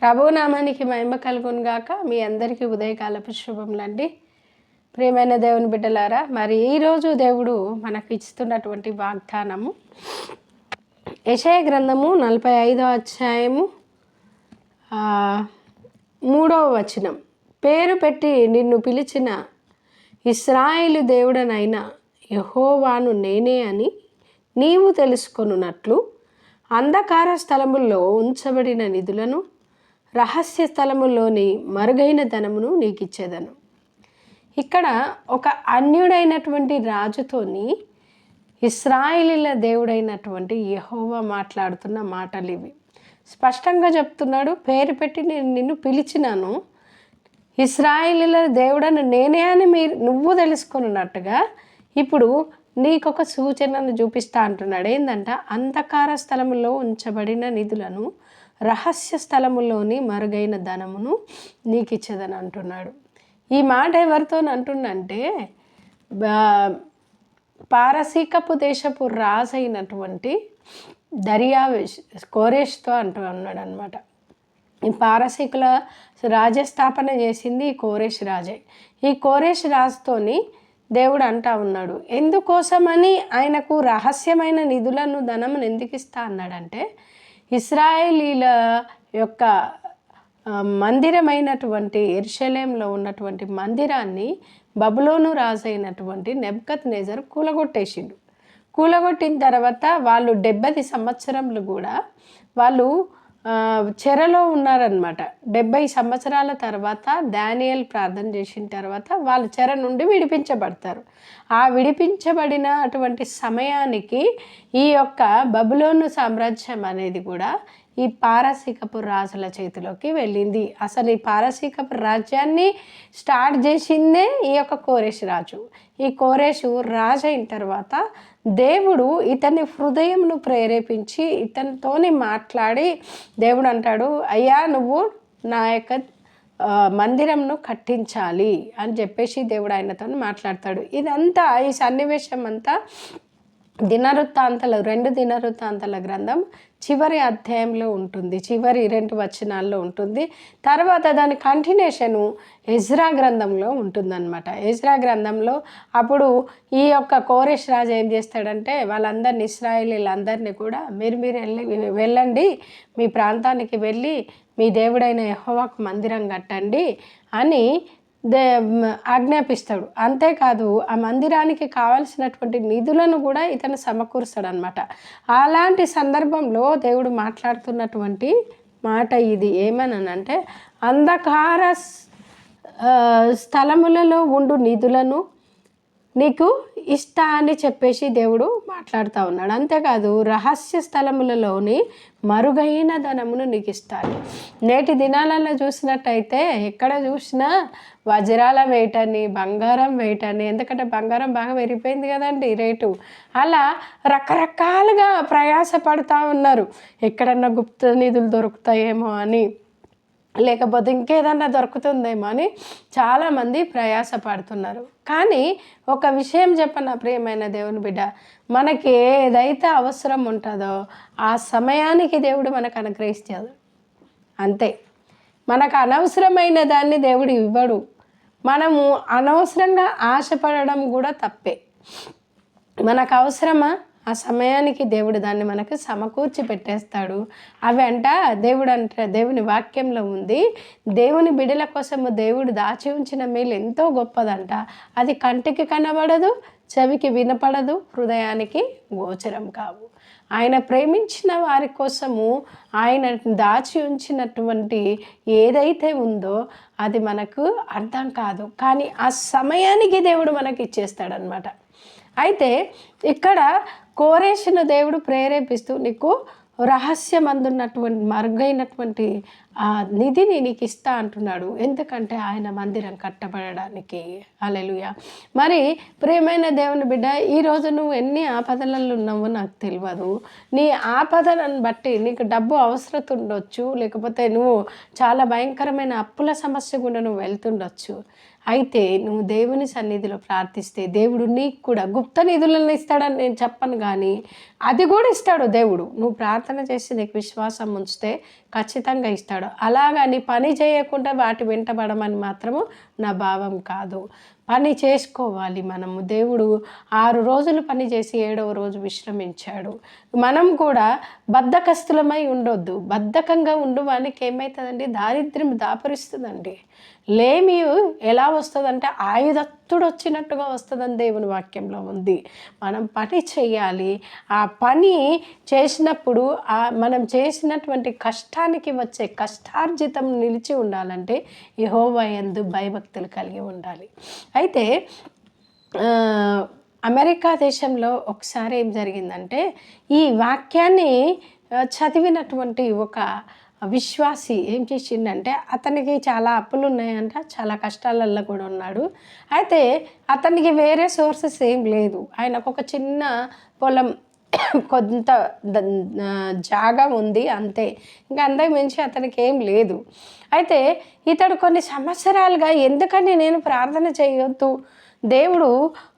ప్రభునామానికి మహిమ కలుగును గాక. మీ అందరికీ ఉదయకాలపు శుభములండి. ప్రియమైన దేవుని బిడ్డలారా మరి ఈరోజు దేవుడు మనకు ఇస్తున్నటువంటి వాగ్దానము యశయ గ్రంథము నలభై ఐదో అధ్యాయము మూడవ వచనం. పేరు పెట్టి నిన్ను పిలిచిన ఇస్రాయేలు దేవుడనైన యహోవాను నేనే అని నీవు తెలుసుకొనున్నట్లు అంధకార స్థలముల్లో ఉంచబడిన నిధులను రహస్య స్థలములోని మరుగైన ధనమును నీకు ఇచ్చేదను ఇక్కడ ఒక అన్యుడైనటువంటి రాజుతోని ఇస్రాయిలీల దేవుడైనటువంటి యహోవా మాట్లాడుతున్న మాటలు ఇవి. స్పష్టంగా చెప్తున్నాడు పేరు పెట్టి నేను నిన్ను పిలిచినాను. ఇస్రాయిలీల దేవుడని నేనే అని మీరు నువ్వు తెలుసుకున్నట్టుగా ఇప్పుడు నీకొక సూచనను చూపిస్తా అంటున్నాడు. ఏంటంటే అంధకార స్థలములో ఉంచబడిన నిధులను రహస్య స్థలములోని మరుగైన ధనమును నీకు ఇచ్చేదని అంటున్నాడు. ఈ మాట ఎవరితో అంటుండంటే పారసీకపు దేశపు రాజు అయినటువంటి దర్యావేష్ కోరేష్తో అంటూ ఉన్నాడు అనమాట ఈ పారసీకుల రాజ్యస్థాపన చేసింది ఈ కోరేష్ రాజే. ఈ కోరేష్ రాజుతోని దేవుడు అంటా ఉన్నాడు ఎందుకోసమని ఆయనకు రహస్యమైన నిధులను ధనమును ఎందుకు ఇస్తా అన్నాడంటే ఇస్రాయేలీల యొక్క మందిరమైనటువంటి ఎర్షలేంలో ఉన్నటువంటి మందిరాన్ని బబులోను రాజైనటువంటి నెబ్కత్ నేజర్ కూలగొట్టేసిండు. కూలగొట్టిన తర్వాత వాళ్ళు డెబ్బది సంవత్సరములు కూడా వాళ్ళు చెరలో ఉన్నారనమాట డెబ్బై సంవత్సరాల తర్వాత దానియల్ ప్రార్థన చేసిన తర్వాత వాళ్ళు చెర నుండి విడిపించబడతారు. ఆ విడిపించబడిన అటువంటి సమయానికి ఈ యొక్క బబులోను సామ్రాజ్యం అనేది కూడా ఈ పారసీకపు రాజుల చేతిలోకి వెళ్ళింది. అసలు ఈ పారసీకపు రాజ్యాన్ని స్టార్ట్ చేసిందే ఈ యొక్క కోరేష్ రాజు. ఈ కోరేషు రాజు అయిన తర్వాత దేవుడు ఇతని హృదయంను ప్రేరేపించి ఇతనితోని మాట్లాడి దేవుడు అంటాడు అయ్యా నువ్వు నా యొక్క మందిరంను కట్టించాలి అని చెప్పేసి దేవుడు ఆయనతో మాట్లాడతాడు. ఇదంతా ఈ సన్నివేశం అంతా దినవృత్తాంతలు రెండు దినవృత్తాంతల గ్రంథం చివరి అధ్యాయంలో ఉంటుంది చివరి రెండు వచనాల్లో ఉంటుంది. తర్వాత దాని కంటిన్యూషను ఎజ్రా గ్రంథంలో ఉంటుందన్నమాట. ఎజ్రా గ్రంథంలో అప్పుడు ఈ యొక్క కోరేష్ రాజు ఏం చేస్తాడంటే వాళ్ళందరిని ఇస్రాయేలీలందరినీ కూడా మీరు మీరు వెళ్ళి వెళ్ళండి మీ ప్రాంతానికి వెళ్ళి మీ దేవుడైన యహోవాకు మందిరం కట్టండి అని దే ఆజ్ఞాపిస్తాడు. అంతేకాదు ఆ మందిరానికి కావలసినటువంటి నిధులను కూడా ఇతను సమకూరుస్తాడు అనమాట అలాంటి సందర్భంలో దేవుడు మాట్లాడుతున్నటువంటి మాట ఇది. ఏమనంటే అంధకార స్థలములలో ఉండు నిధులను నీకు ఇష్ట అని చెప్పేసి దేవుడు మాట్లాడుతూ ఉన్నాడు. అంతేకాదు రహస్య స్థలములలోని మరుగైన ధనమును నీకు ఇస్తాడు. నేటి దినాలలో చూసినట్టయితే ఎక్కడ చూసినా వజ్రాల వేయటని బంగారం వేయటని ఎందుకంటే బంగారం బాగా పెరిగిపోయింది కదండి రేటు. అలా రకరకాలుగా ప్రయాసపడుతూ ఉన్నారు. ఎక్కడన్నా గుప్త నిధులు దొరుకుతాయేమో అని. లేకపోతే ఇంకేదన్నా దొరుకుతుందేమో అని చాలామంది ప్రయాసపడుతున్నారు. కానీ ఒక విషయం చెప్పన ప్రియమైన దేవుని బిడ్డ? మనకి ఏదైతే అవసరం ఉంటుందో ఆ సమయానికి దేవుడు మనకు అనుగ్రహిస్తాడు. అంతే. మనకు అనవసరమైన దాన్ని దేవుడు ఇవ్వడు. మనము అనవసరంగా ఆశపడడం కూడా తప్పే. మనకు అవసరమా? ఆ సమయానికి దేవుడు దాన్ని మనకు సమకూర్చి పెట్టేస్తాడు. అవి అంట దేవుడు అంట దేవుని వాక్యంలో ఉంది దేవుని బిడల కోసము దేవుడు దాచి ఉంచిన మేలు ఎంతో గొప్పదంట. అది కంటికి కనబడదు చెవికి వినపడదు హృదయానికి గోచరం కావు. ఆయన ప్రేమించిన వారి కోసము ఆయన దాచి ఉంచినటువంటి ఏదైతే ఉందో అది మనకు అర్థం కాదు. కానీ ఆ సమయానికి దేవుడు మనకి ఇచ్చేస్తాడనమాట అయితే ఇక్కడ కోరేసిన దేవుడు ప్రేరేపిస్తూ నీకు రహస్యమందున్నటువంటి మరుగైనటువంటి ఆ నిధిని నీకు ఇస్తా అంటున్నాడు. ఎందుకంటే ఆయన మందిరం కట్టబడడానికి. అలెలుయ మరి ప్రేమైన దేవుని బిడ్డ ఈరోజు నువ్వు ఎన్ని ఆపదలలో ఉన్నావో నాకు తెలియదు నీ ఆపదలను బట్టి నీకు డబ్బు అవసరత ఉండొచ్చు. లేకపోతే నువ్వు చాలా భయంకరమైన అప్పుల సమస్య గుండా నువ్వు వెళ్తుండొచ్చు. అయితే నువ్వు దేవుని సన్నిధిలో ప్రార్థిస్తే దేవుడు నీకు కూడా గుప్త నిధులను ఇస్తాడని నేను చెప్పను కానీ అది కూడా ఇస్తాడు దేవుడు. నువ్వు ప్రార్థన చేసి నీకు విశ్వాసం ఉంచితే ఖచ్చితంగా ఇస్తాడు. అలాగని పని చేయకుండా వాటి వెంటబడమని మాత్రము నా భావం కాదు. పని చేసుకోవాలి మనము. దేవుడు ఆరు రోజులు పని చేసి ఏడవ రోజు విశ్రమించాడు. మనం కూడా బద్ధకస్తులమై ఉండొద్దు. బద్ధకంగా ఉండువానికి ఏమవుతుందండి దారిద్ర్యం దాపరిస్తుందండి. లేమి ఎలా వస్తుందంటే ఆయుధ ఆయుధత్తుడు వచ్చినట్టుగా వస్తుందని దేవుని వాక్యంలో ఉంది. మనం పని చేయాలి. ఆ పని చేసినప్పుడు ఆ మనం చేసినటువంటి కష్టానికి వచ్చే కష్టార్జితం నిలిచి ఉండాలంటే యహోవా ఎందు భయభక్తులు కలిగి ఉండాలి. అయితే అమెరికా దేశంలో ఒకసారి ఏం జరిగిందంటే ఈ వాక్యాన్ని చదివినటువంటి ఒక విశ్వాసి ఏం చేసిండంటే అతనికి చాలా అప్పులు ఉన్నాయంట చాలా కష్టాలల్లో కూడా ఉన్నాడు. అయితే అతనికి వేరే సోర్సెస్ ఏం లేదు. ఆయనకు ఒక చిన్న పొలం కొంత ద- జాగా ఉంది అంతే. ఇంకా అంతకు మించి అతనికి ఏం లేదు. అయితే ఇతడు కొన్ని సంవత్సరాలుగా ఎందుకని నేను ప్రార్థన చేయొద్దు? దేవుడు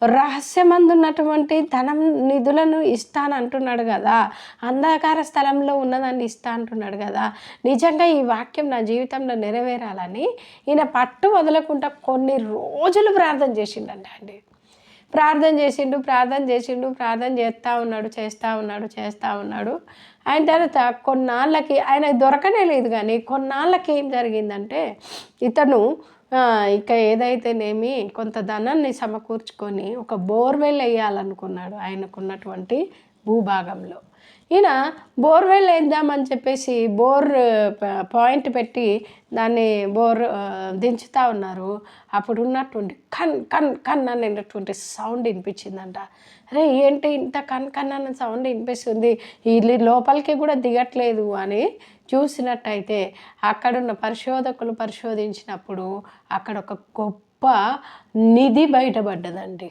రహస్యమందున్నటువంటి ధనం నిధులను ఇస్తాను అంటున్నాడు కదా. అంధకార స్థలంలో ఉన్నదాన్ని ఇస్తా అంటున్నాడు కదా. నిజంగా ఈ వాక్యం నా జీవితంలో నెరవేరాలని ఈయన పట్టు వదలకుండా కొన్ని రోజులు ప్రార్థన చేసిండంట అండి. ప్రార్థన చేసిండు ప్రార్థన చేసిండు ప్రార్థన చేస్తూ ఉన్నాడు చేస్తూ ఉన్నాడు చేస్తూ ఉన్నాడు. ఆయన తర్వాత కొన్నాళ్ళకి ఆయన దొరకనే లేదు కానీ కొన్నాళ్ళకి ఏం జరిగిందంటే ఇతను ఇక ఏదైతేనేమి కొంత ధనాన్ని సమకూర్చుకొని ఒక బోర్వెల్ వేయాలనుకున్నాడు ఆయనకున్నటువంటి భూభాగంలో. ఈయన బోర్వెల్ వేద్దామని చెప్పేసి బోర్ పాయింట్ పెట్టి దాన్ని బోర్ దించుతా ఉన్నారు. అప్పుడు ఉన్నటువంటి కన్ కన్ కన్ అనేటటువంటి సౌండ్ వినిపించిందంట. అరే ఏంటి ఇంత కన్ కన్ అన్న సౌండ్ వినిపిస్తుంది? వీళ్ళు లోపలికి కూడా దిగట్లేదు అని చూసినట్టయితే అక్కడున్న పరిశోధకులు పరిశోధించినప్పుడు అక్కడ ఒక గొప్ప నిధి బయటపడ్డదండి.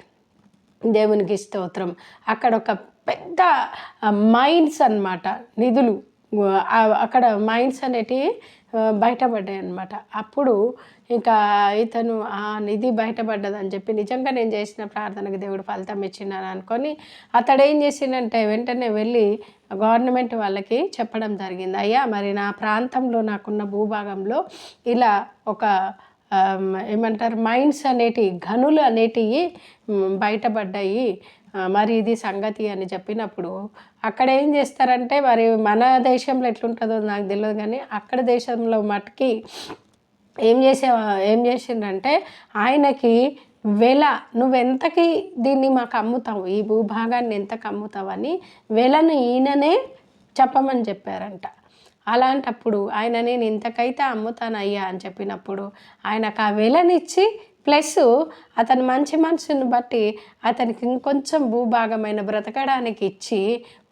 దేవునికి స్తోత్రం. అక్కడ ఒక పెద్ద మైండ్స్ అన్నమాట నిధులు. అక్కడ మైండ్స్ అనేటివి బయటపడ్డాయి అనమాట అప్పుడు ఇంకా ఇతను ఆ నిధి బయటపడ్డదని చెప్పి నిజంగా నేను చేసిన ప్రార్థనకు దేవుడు ఫలితం ఇచ్చినాను అనుకొని అతడు ఏం చేసిండంటే వెంటనే వెళ్ళి గవర్నమెంట్ వాళ్ళకి చెప్పడం జరిగింది. అయ్యా మరి నా ప్రాంతంలో నాకున్న భూభాగంలో ఇలా ఒక ఏమంటారు మైండ్స్ అనేటివి గనులు అనేటివి బయటపడ్డాయి. మరి ఇది సంగతి అని చెప్పినప్పుడు అక్కడ ఏం చేస్తారంటే మరి మన దేశంలో ఎట్లుంటుందో నాకు తెలియదు కానీ అక్కడ దేశంలో మటుకి ఏం చేసే ఏం చేసిండ్రంటే ఆయనకి వెల నువ్వెంతకి దీన్ని మాకు అమ్ముతావు ఈ భూభాగాన్ని ఎంతకు అమ్ముతావని వెలను ఈయననే చెప్పమని చెప్పారంట. అలాంటప్పుడు ఆయన నేను ఇంతకైతే అమ్ముతానయ్యా అని చెప్పినప్పుడు ఆయనకు ఆ వెలనిచ్చి ప్లస్ అతని మంచి మనసుని బట్టి అతనికి ఇంకొంచెం భూభాగమైన బ్రతకడానికి ఇచ్చి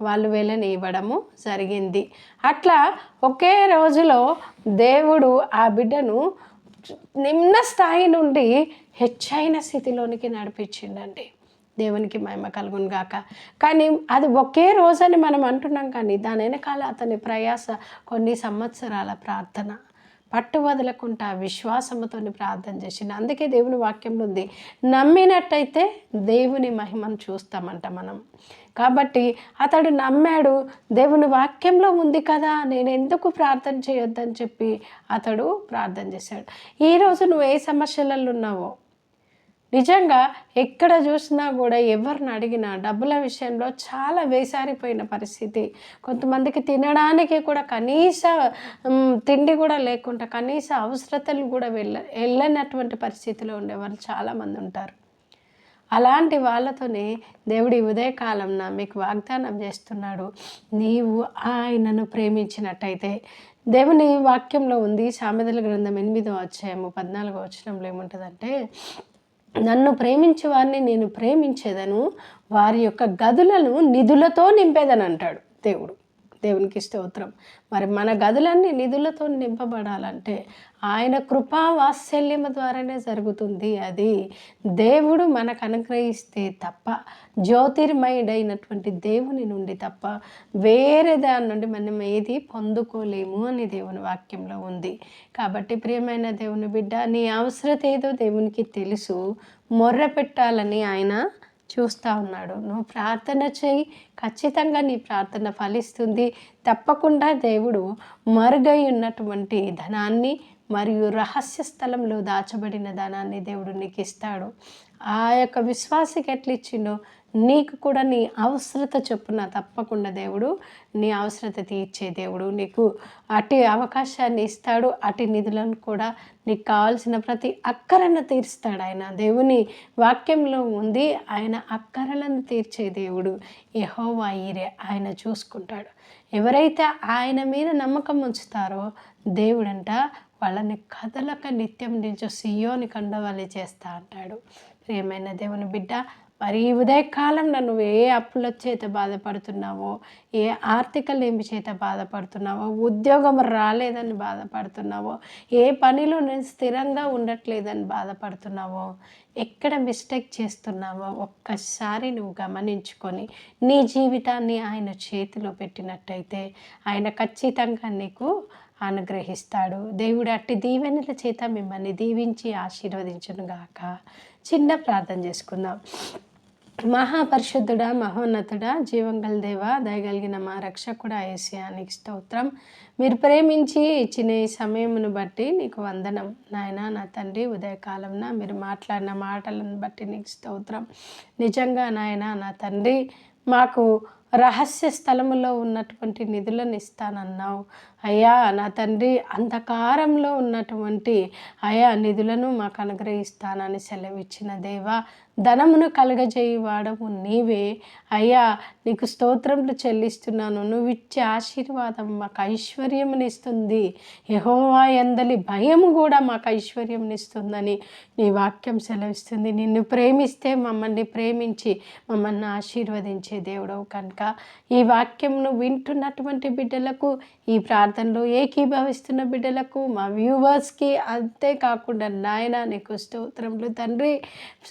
వాళ్ళు వెళ్ళని ఇవ్వడము జరిగింది. అట్లా ఒకే రోజులో దేవుడు ఆ బిడ్డను నిమ్న స్థాయి నుండి హెచ్చైన స్థితిలోనికి నడిపించిండండి. దేవునికి మహిమ కలుగును గాక. కానీ అది ఒకే రోజని మనం అంటున్నాం కానీ దాని వెనకాల అతని ప్రయాస కొన్ని సంవత్సరాల ప్రార్థన. పట్టు వదలకుండా విశ్వాసముతో ప్రార్థన చేసింది అందుకే దేవుని వాక్యంలో ఉంది నమ్మినట్టయితే దేవుని మహిమను చూస్తామంట మనం. కాబట్టి అతడు నమ్మాడు దేవుని వాక్యంలో ఉంది కదా నేను ఎందుకు ప్రార్థన చేయొద్దని చెప్పి అతడు ప్రార్థన చేశాడు. ఈరోజు నువ్వు ఏ సమస్యలలో ఉన్నావో నిజంగా ఎక్కడ చూసినా కూడా ఎవరిని అడిగినా డబ్బుల విషయంలో చాలా వేసారిపోయిన పరిస్థితి. కొంతమందికి తినడానికి కూడా కనీస తిండి కూడా లేకుండా కనీస అవసరతలు కూడా వెళ్ళ వెళ్ళనటువంటి పరిస్థితిలో ఉండేవాళ్ళు చాలామంది ఉంటారు. అలాంటి వాళ్ళతోనే దేవుడి ఉదయకాలంన మీకు వాగ్దానం చేస్తున్నాడు. నీవు ఆయనను ప్రేమించినట్టయితే దేవుని వాక్యంలో ఉంది సామెతల గ్రంథం ఎనిమిదో అధ్యాయము పద్నాలుగో వచనంలో ఏముంటుందంటే నన్ను ప్రేమించే వారిని నేను ప్రేమించేదను వారి యొక్క గదులను నిధులతో నింపేదని అంటాడు దేవుడు. దేవునికి స్తోత్రం. మరి మన గదులన్నీ నిధులతో నింపబడాలంటే ఆయన కృపా వాత్సల్యము ద్వారానే జరుగుతుంది. అది దేవుడు మనకు అనుగ్రహిస్తే తప్ప జ్యోతిర్మయుడైనటువంటి దేవుని నుండి తప్ప వేరే దాని నుండి మనం ఏది పొందుకోలేము అని దేవుని వాక్యంలో ఉంది. కాబట్టి ప్రియమైన దేవుని బిడ్డ నీ అవసరత ఏదో దేవునికి తెలుసు. మొర్ర పెట్టాలని ఆయన చూస్తూ ఉన్నాడు. నువ్వు ప్రార్థన చేయి. ఖచ్చితంగా నీ ప్రార్థన ఫలిస్తుంది. తప్పకుండా దేవుడు మరుగై ఉన్నటువంటి ధనాన్ని మరియు రహస్య స్థలంలో దాచబడిన ధనాన్ని దేవుడు నీకు ఇస్తాడు ఆ యొక్క విశ్వాసకి ఎట్లా ఇచ్చిండో నీకు కూడా నీ అవసరత చొప్పున తప్పకుండా దేవుడు నీ అవసరత తీర్చే దేవుడు. నీకు అటు అవకాశాన్ని ఇస్తాడు అటు నిధులను కూడా నీకు కావాల్సిన ప్రతి అక్కరను తీరుస్తాడు ఆయన. దేవుని వాక్యంలో ఉంది ఆయన అక్కరలను తీర్చే దేవుడు యహోవా ఈరే ఆయన చూసుకుంటాడు. ఎవరైతే ఆయన మీద నమ్మకం ఉంచుతారో దేవుడంట వాళ్ళని కథలక నిత్యం నిజ సియోని కండవాలి చేస్తా అంటాడు. ప్రియమైన దేవుని బిడ్డ మరి ఈ ఉదయకాలంలో నువ్వు ఏ అప్పుల చేత బాధపడుతున్నావో ఏ ఆర్థిక లేమి చేత బాధపడుతున్నావో ఉద్యోగం రాలేదని బాధపడుతున్నావో ఏ పనిలో నేను స్థిరంగా ఉండట్లేదని బాధపడుతున్నావో ఎక్కడ మిస్టేక్ చేస్తున్నావో ఒక్కసారి నువ్వు గమనించుకొని నీ జీవితాన్ని ఆయన చేతిలో పెట్టినట్టయితే ఆయన ఖచ్చితంగా నీకు అనుగ్రహిస్తాడు. దేవుడు అట్టి దీవెనల చేత మిమ్మల్ని దీవించి ఆశీర్వదించునుగాక చిన్న ప్రార్థన చేసుకుందాం. మహాపరిశుద్ధుడా మహోన్నతుడా జీవంగల దేవ దయగలిగిన మా రక్షకుడా ఏసియానికి స్తోత్రం. మీరు ప్రేమించి ఇచ్చిన ఈ సమయమును బట్టి నీకు వందనం. నాయన నా తండ్రి ఉదయకాలంన మీరు మాట్లాడిన మాటలను బట్టి నీకు స్తోత్రం. నిజంగా నాయన నా తండ్రి మాకు రహస్య స్థలములో ఉన్నటువంటి నిధులను ఇస్తానన్నావు. అయ్యా నా తండ్రి అంధకారంలో ఉన్నటువంటి అయా నిధులను మాకు అనుగ్రహిస్తానని సెలవిచ్చిన దేవా ధనమును కలగజేయవాడము నీవే. అయ్యా నీకు స్తోత్రములు చెల్లిస్తున్నాను. నువ్వు ఇచ్చే ఆశీర్వాదం మాకు ఐశ్వర్యమునిస్తుంది. యహోవా ఎందలి భయము కూడా మాకు ఐశ్వర్యంనిస్తుందని నీ వాక్యం సెలవిస్తుంది. నిన్ను ప్రేమిస్తే మమ్మల్ని ప్రేమించి మమ్మల్ని ఆశీర్వదించే దేవుడవు కనుక ఈ వాక్యంను వింటున్నటువంటి బిడ్డలకు ఈ ప్రార్థనలో ఏకీభవిస్తున్న బిడ్డలకు మా వ్యూవర్స్కి అంతేకాకుండా నాయన నీకు స్తోత్రములు తండ్రి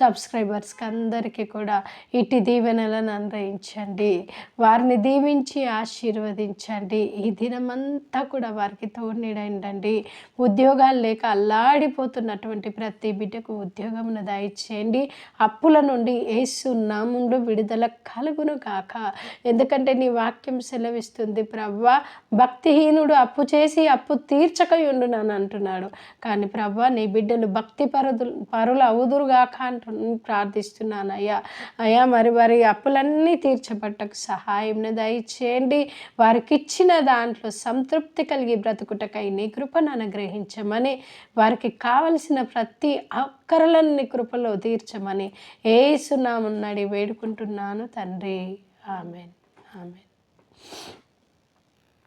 సబ్స్క్రైబర్స్కి అందరికీ కూడా ఇటు దీవెనలను అనుగ్రహించండి వారిని దీవించి ఆశీర్వదించండి. ఈ దినమంతా కూడా వారికి తోడునిడండి. ఉద్యోగాలు లేక అల్లాడిపోతున్నటువంటి ప్రతి బిడ్డకు ఉద్యోగమును దయచేయండి. అప్పుల నుండి ఏసు నామంలో విడుదల కలుగును కాక ఎందుకంటే నీ వాక్యం సెలవిస్తుంది ప్రవ్వ భక్తిహీనుడు అప్పు చేసి అప్పు తీర్చకయుండు ఉండునని అంటున్నాడు. కానీ ప్రవ్వ నీ బిడ్డలు భక్తి పరుదు పరులు అవుదురుగాక అంటు ప్రార్థిస్తున్నాను అయ్యా అయ్యా మరి వారి అప్పులన్నీ తీర్చబట్టకు సహాయం దయచేయండి. వారికి ఇచ్చిన దాంట్లో సంతృప్తి కలిగి బ్రతుకుటకై నీ కృపను అనుగ్రహించమని వారికి కావలసిన ప్రతి అక్కరలన్నీ కృపలో తీర్చమని ఏసునామున్నడి వేడుకుంటున్నాను తండ్రి. Amén. Amén.